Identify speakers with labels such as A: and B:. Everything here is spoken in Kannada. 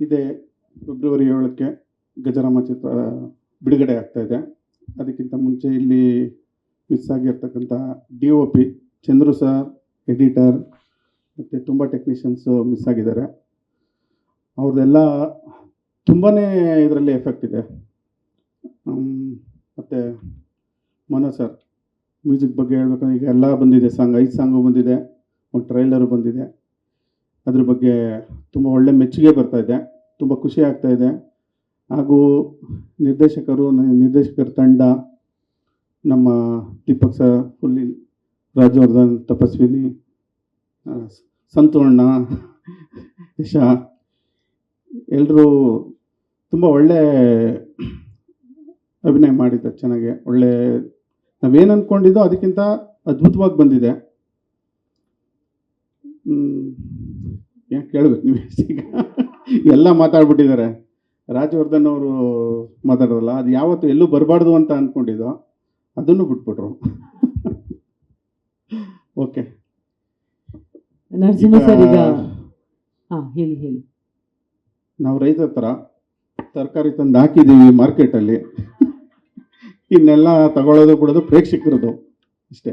A: ಇದೇ ಫೆಬ್ರವರಿ ಏಳಕ್ಕೆ ಗಜರಾಮ ಚಿತ್ರ ಬಿಡುಗಡೆ ಆಗ್ತಾ ಇದೆ. ಅದಕ್ಕಿಂತ ಮುಂಚೆ ಇಲ್ಲಿ ಮಿಸ್ ಆಗಿರ್ತಕ್ಕಂಥ D O P Chandru sir editor ಮತ್ತು ತುಂಬ ಟೆಕ್ನಿಷಿಯನ್ಸು ಮಿಸ್ ಆಗಿದ್ದಾರೆ. ಅವ್ರದ್ದೆಲ್ಲ ತುಂಬಾ ಇದರಲ್ಲಿ ಎಫೆಕ್ಟ್ ಇದೆ. ಮತ್ತು ಮನೋ ಸರ್ ಮ್ಯೂಸಿಕ್ ಬಗ್ಗೆ ಹೇಳ್ಬೇಕಂದ್ರೆ ಈಗ ಎಲ್ಲ ಬಂದಿದೆ, ಸಾಂಗ್, ಐದು ಸಾಂಗು ಬಂದಿದೆ, ಒಂದು ಟ್ರೈಲರು ಬಂದಿದೆ. ಅದ್ರ ಬಗ್ಗೆ ತುಂಬ ಒಳ್ಳೆ ಮೆಚ್ಚುಗೆ ಬರ್ತಾ ಇದೆ. ತುಂಬ ಖುಷಿ ಆಗ್ತಾ ಇದೆ. ಹಾಗೂ ನಿರ್ದೇಶಕರು, ನಿರ್ದೇಶಕರ ತಂಡ, ನಮ್ಮ ದೀಪಕ್ ಸರ್, ಫುಲ್ಲಿ ರಾಜವರ್ಧನ್ ತಪಸ್ವಿನಿ ಸಂತೋಣ್ಣ ಯಶ ಎಲ್ಲರೂ ತುಂಬ ಒಳ್ಳೆ ಅಭಿನಯ ಮಾಡಿದ್ದಾರೆ ಚೆನ್ನಾಗೆ. ಒಳ್ಳೆ ನಾವೇನು ಅಂದ್ಕೊಂಡಿದ್ದೋ ಅದಕ್ಕಿಂತ ಅದ್ಭುತವಾಗಿ ಬಂದಿದೆ. ಏನು ಕೇಳಬೇಕು ನೀವು ಈಗ ಎಲ್ಲ ಮಾತಾಡ್ಬಿಟ್ಟಿದ್ದಾರೆ. ರಾಜವರ್ಧನ್ ಅವರು ಮಾತಾಡೋಲ್ಲ ಅದು ಯಾವತ್ತು ಎಲ್ಲೂ ಬರಬಾರ್ದು ಅಂತ ಅಂದ್ಕೊಂಡಿದ್ದೋ ಅದನ್ನು ಬಿಟ್ಬಿಟ್ರು. ಓಕೆ.
B: ನರಸಿಂಹ ಸರ್ ಈಗ ಹಾ ಹೇಳಿ ಹೇಳಿ.
A: ನಾವು ರೈತರ ಹತ್ರ ತರಕಾರಿ ತಂದು ಹಾಕಿದ್ದೀವಿ ಮಾರ್ಕೆಟಲ್ಲಿ. ಇನ್ನೆಲ್ಲ ತಗೊಳ್ಳೋದು ಬಿಡೋದು ಪ್ರೇಕ್ಷಕರದು ಅಷ್ಟೇ.